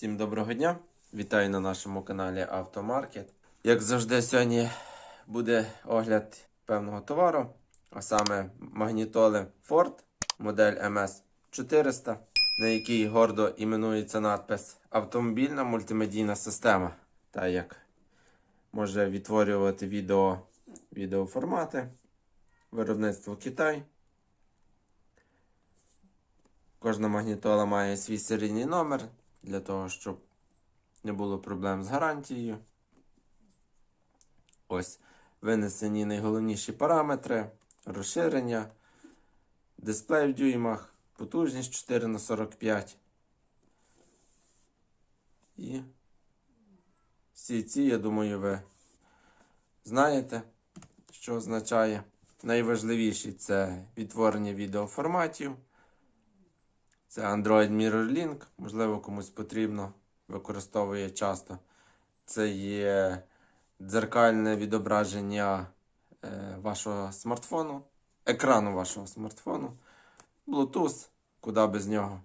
Всім доброго дня! Вітаю на нашому каналі Автомаркет. Як завжди, сьогодні буде огляд певного товару, а саме магнітоли Ford модель MS400, на якій гордо іменується надпис Автомобільна мультимедійна система. Та як може відтворювати відео відеоформати, виробництво Китай. Кожна магнітола має свій серійний номер для того, щоб не було проблем з гарантією. Ось винесені найголовніші параметри, розширення, дисплей в дюймах, потужність 4 на 45 І всі ці, я думаю, ви знаєте, що означає. Найважливіші це відтворення відеоформатів. Це Android Mirror Link, можливо, комусь потрібно, використовує часто. Це є дзеркальне відображення е, вашого смартфону, екрану вашого смартфону, Bluetooth, куди без нього.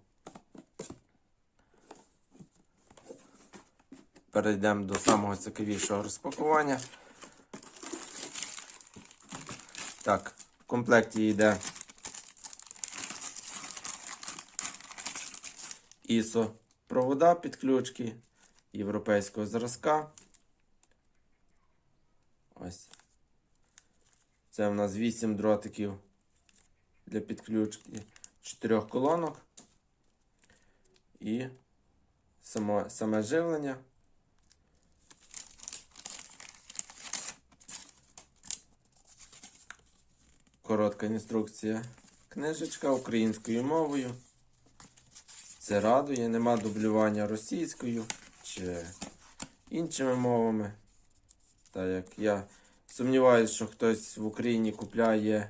Перейдемо до самого цікавішого розпакування. Так, в комплекті йде ISO провода підключки європейського зразка. Ось. Це в нас 8 дротиків для підключки 4 колонок. І само, саме живлення. Коротка інструкція. Книжечка українською мовою. Це радує, нема дублювання російською чи іншими мовами. Так як я сумніваюся, що хтось в Україні купляє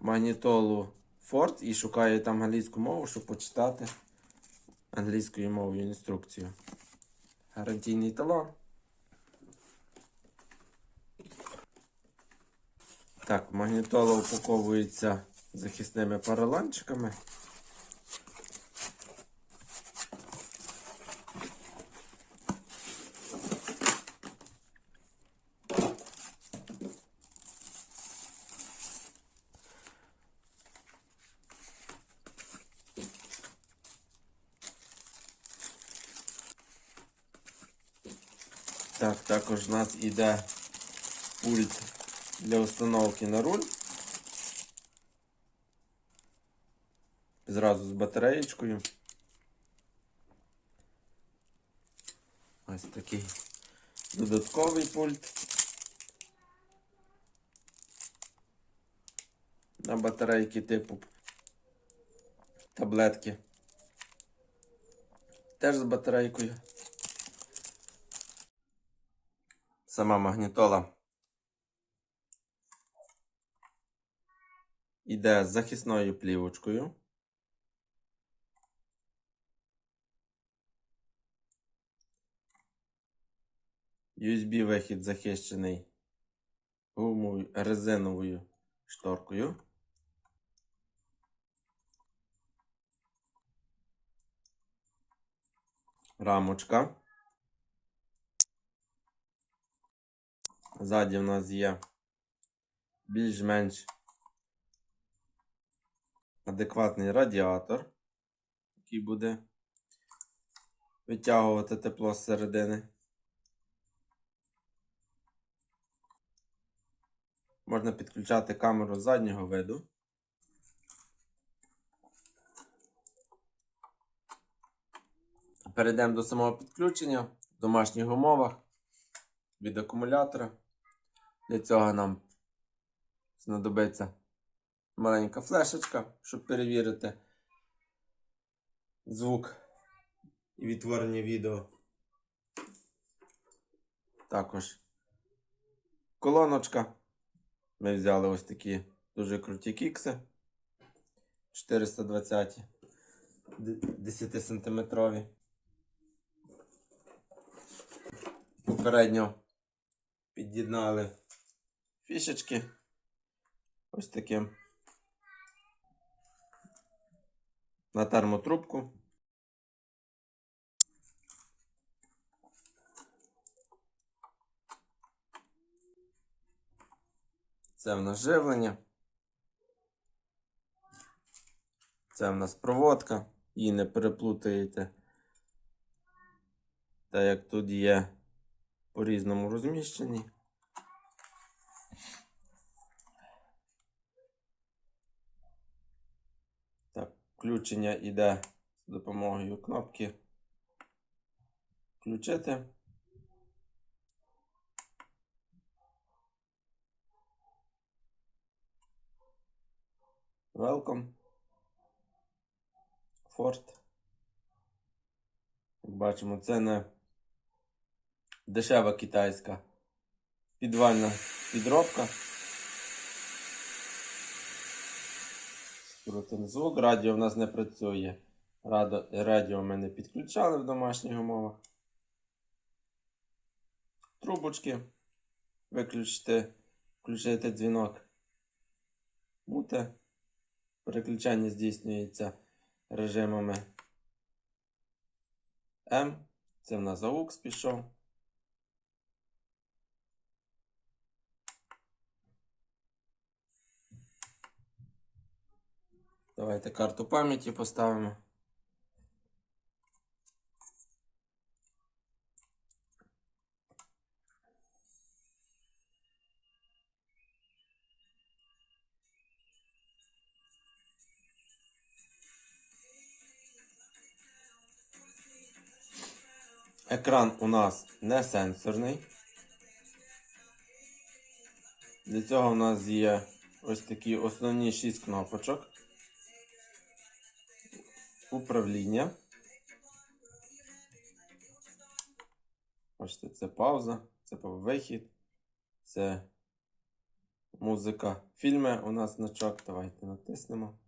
магнітолу Ford і шукає там англійську мову, щоб почитати англійською мовою інструкцію. Гарантійний талон. Так, магнітола упаковується захисними параланчиками. Так, також у нас іде пульт для установки на руль. Зразу з батареєчкою. Ось такий додатковий пульт. На батарейки типу таблетки. Теж з батарейкою. Сама магнітола іде з захисною плівочкою. USB вихід захищений гумовою резиновою шторкою. Рамочка. Ззаді в нас є більш-менш адекватний радіатор, який буде витягувати тепло з середини. Можна підключати камеру заднього виду. Перейдемо до самого підключення в домашніх умовах від акумулятора. Для цього нам знадобиться маленька флешечка, щоб перевірити звук і відтворення відео. Також колоночка. Ми взяли ось такі дуже круті кікси 420 10 сантиметрові. Попередньо під'єднали фішечки ось таке. на термотрубку. Це в нас живлення. Це в нас проводка, її не переплутаєте. Так як тут є по різному розміщенні. Включення йде з допомогою кнопки включити. Welcome. Ford. Як бачимо, це не дешева китайська підвальна підробка. Скрутимо звук, радіо в нас не працює. Радо- Радіо ми не підключали в домашніх умовах. Трубочки. Виключити, включити дзвінок. Муте. Переключання здійснюється режимами М. Це в нас AUX пішов. Давайте карту пам'яті поставимо. Екран у нас не сенсорний. Для цього у нас є ось такі основні 6 кнопочок. Управління. Бачите, це пауза, це вихід, це музика. Фільми у нас значок. Давайте натиснемо.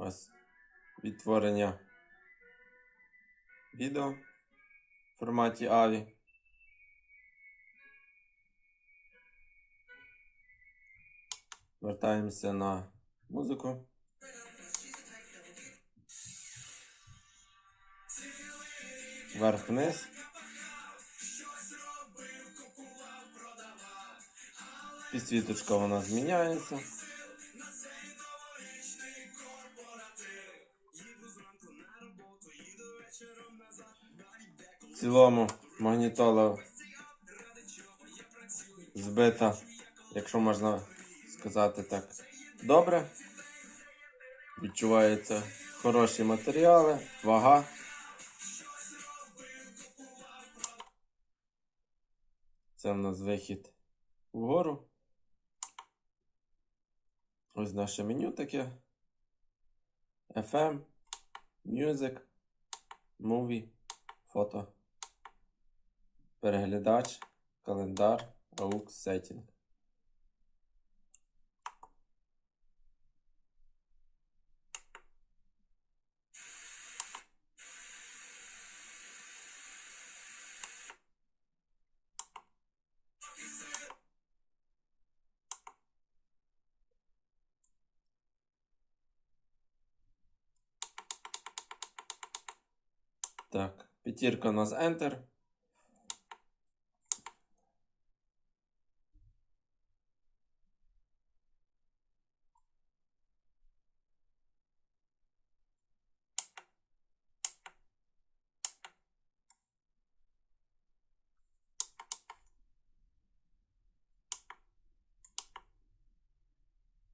Ось відтворення відео в форматі AVI. Вертаємося на музику. Вверх-вниз. Підсвіточка вона зміняється. Цілому магнітола збита, якщо можна сказати так, добре. Відчуваються хороші матеріали, вага. Це в нас вихід вгору. Ось наше меню таке. FM, Music, Movie, фото, переглядач, календар, AUX Setting. Так, п'ятірка у нас Enter.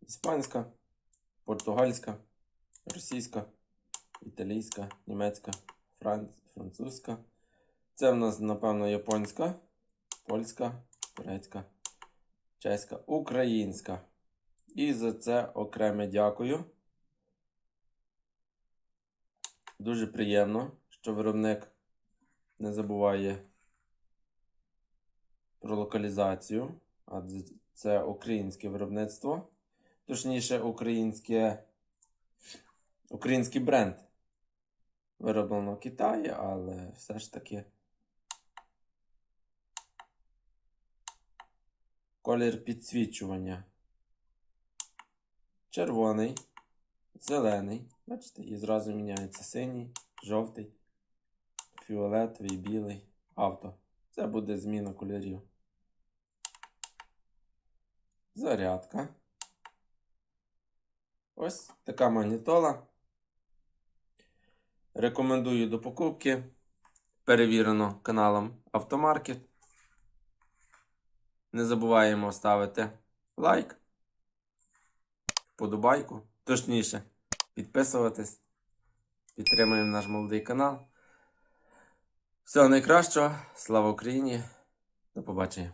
Іспанська, португальська, російська, італійська, німецька, франц... французька. Це в нас, напевно, японська, польська, турецька, чеська, українська. І за це окреме дякую. Дуже приємно, що виробник не забуває про локалізацію, адже це українське виробництво. Точніше, українське, український бренд. Вироблено в Китаї, але все ж таки колір підсвічування. Червоний, зелений. Бачите, і зразу міняється синій, жовтий, фіолетовий, білий, авто. Це буде зміна кольорів. Зарядка. Ось така магнітола. Рекомендую до покупки. Перевірено каналом Автомаркет. Не забуваємо ставити лайк, вподобайку, точніше, підписуватись. Підтримуємо наш молодий канал. Всього найкращого. Слава Україні! До побачення!